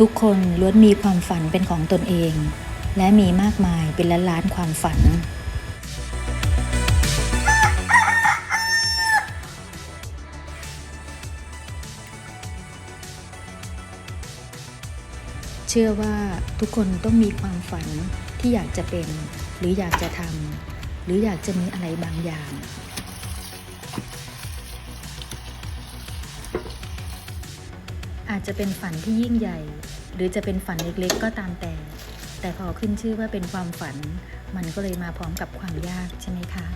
ทุกคนล้วนมีความฝันเป็นของตนเอง และมีมากมายเป็นล้านล้านๆความฝัน เชื่อว่าทุกคนต้องมีความฝันที่อยากจะเป็น หรืออยากจะทำหรืออยากจะมีอะไรบางอย่าง อาจจะเป็นฝันที่ยิ่งใหญ่ หรือจะเป็นฝันเล็กๆก็ตามแต่ แต่พอขึ้นชื่อว่าเป็นความฝัน มันก็เลยมาพร้อมกับความยากใช่ไหมคะ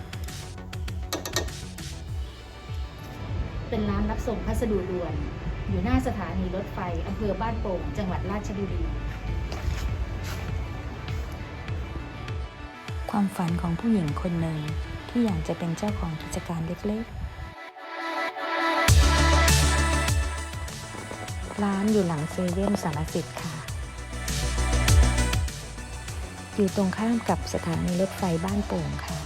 เป็นร้านรับส่งพัสดุด่วน อยู่หน้าสถานีรถไฟอำเภอบ้านโป่ง จังหวัดราชบุรีความฝันของผู้หญิงคนหนึ่งที่อยากจะเป็นเจ้าของกิจการเล็กๆ ร้านอยู่หลังเซเว่นสารสิทธิ์ค่ะ อยู่ตรงข้ามกับสถานีรถไฟบ้านโป่งค่ะ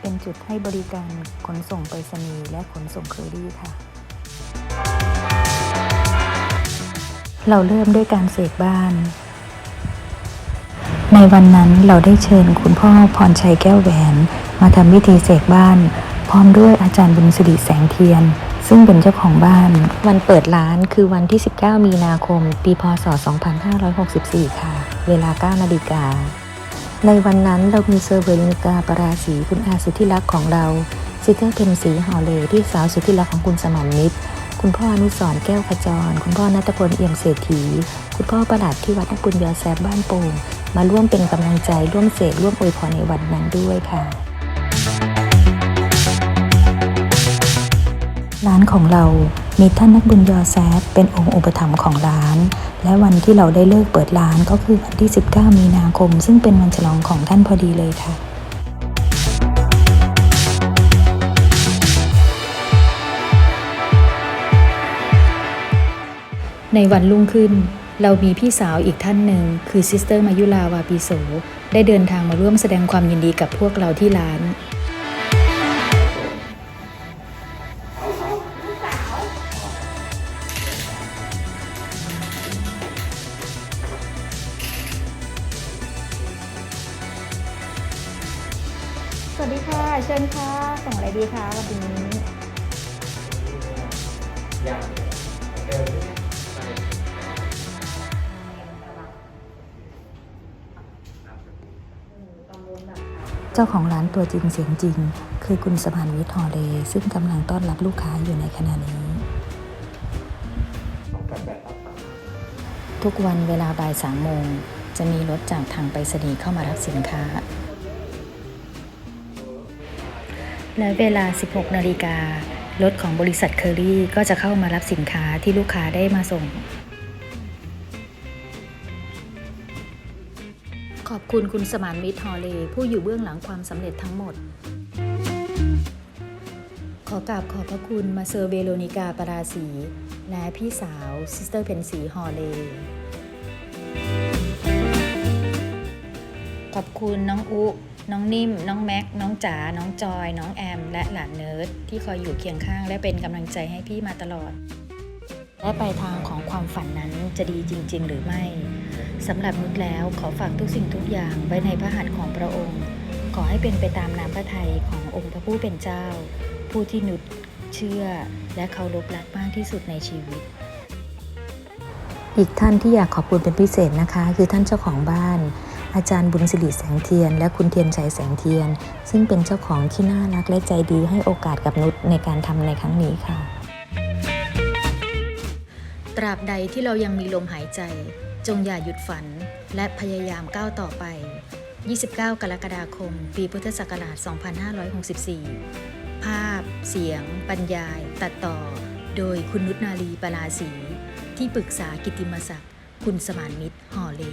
เป็นจุดให้บริการขนส่งไปรษณีย์และขนส่งเคอรี่ค่ะ เราเริ่มด้วยการเสกบ้าน ในวันนั้นเราได้เชิญคุณพ่อพรชัยแก้วแหวน มาทำพิธีเสกบ้าน พร้อมด้วยอาจารย์บุญสิริแสงเทียน ซึ่งเป็นเจ้าของบ้าน วันเปิดร้านคือวันที่ 19 มีนาคม ปีพศ 2564 ค่ะ เวลา 9 นาฬิกา ในวันนั้นเรามีเซอร์เวลิกาปราศีคุณอาสุดที่รักของเราซิเตอร์เพนสีฮอเลที่สาวสุดที่รักของคุณสมานมิตคุณพ่ออนุสรณ์แก้วขจร คุณพ่อนัตพลเอี่ยมเศรษฐี คุณพ่อประหลัดที่วัดนักบุญยอแซบบ้านโป่งมาร่วมเป็นกำลังใจร่วมเสกร่วมอวยพรในวันนั้นด้วยค่ะ ร้านของเรามีท่านนักบุญยอแซบเป็นองค์อุปถัมภ์ของร้าน และวันที่เราได้เลิกเปิดร้านก็คือวันที่ 19 มีนาคม ซึ่งเป็นวันฉลองของท่านพอดีเลยค่ะในวันรุ่งขึ้น เรามีพี่สาวอีกท่านหนึ่ง คือซิสเตอร์มายุลาวาปีโสได้เดินทางมาร่วมแสดงความยินดีกับพวกเราที่ร้าน วัสดีค่ะ เชิญค่ะส่งอะไรดีคะวันนี้เจ้าของร้านตัวจริงเสียงจริง คือคุณสมานวิทย์ฮอลเลย์ซึ่งกำลังต้อนรับลูกค้าอยู่ในขณะนี้ ทุกวันเวลาบ่ายสามโมงจะมีรถจากทางไปรษณีย์เข้ามารับสินค้า และเวลา 16 นาฬิกา รถของบริษัทเคอรี่ก็จะเข้ามารับสินค้าที่ลูกค้าได้มาส่ง ขอบคุณคุณสมานมิตรฮอลเล ผู้อยู่เบื้องหลังความสำเร็จทั้งหมด ขอกราบขอบพระคุณมาเซอร์เวโรนิกาปราศีและพี่สาวซิสเตอร์เพนสีฮอลเล ขอบคุณน้องอุ น้องนิ่ม น้องแม็ก น้องจ๋า น้องจอย น้องแอม และหลานเนิร์ดที่คอยอยู่เคียงข้าง และเป็นกำลังใจให้พี่มาตลอด และปลายทางของความฝันนั้นจะดีจริง ๆ หรือไม่สำหรับนุชแล้วขอฝากทุกสิ่งทุกอย่างไว้ในพระหัตถ์ของพระองค์ ขอให้เป็นไปตามน้ำพระทัยขององค์พระผู้เป็นเจ้า ผู้ที่นุชเชื่อและเคารพรักมากที่สุดในชีวิตอีกท่านที่อยากขอบคุณเป็นพิเศษนะคะ คือท่านเจ้าของบ้าน อาจารย์บุญสิริแสงเทียน และคุณเทียนชัยแสงเทียน ซึ่งเป็นเจ้าของที่น่ารักและใจดีให้โอกาสกับนุชในการทำในครั้งนี้ค่ะ ตราบใดที่เรายังมีลมหายใจ จงอย่าหยุดฝัน และพยายามก้าวต่อไป 29 กรกฎาคม ปีพุทธศักราช 2564 ภาพ เสียง บรรยาย ตัดต่อ โดยคุณนุชนาลีปราศีที่ปรึกษากิติมศักดิ์ คุณสมานมิตร หอเล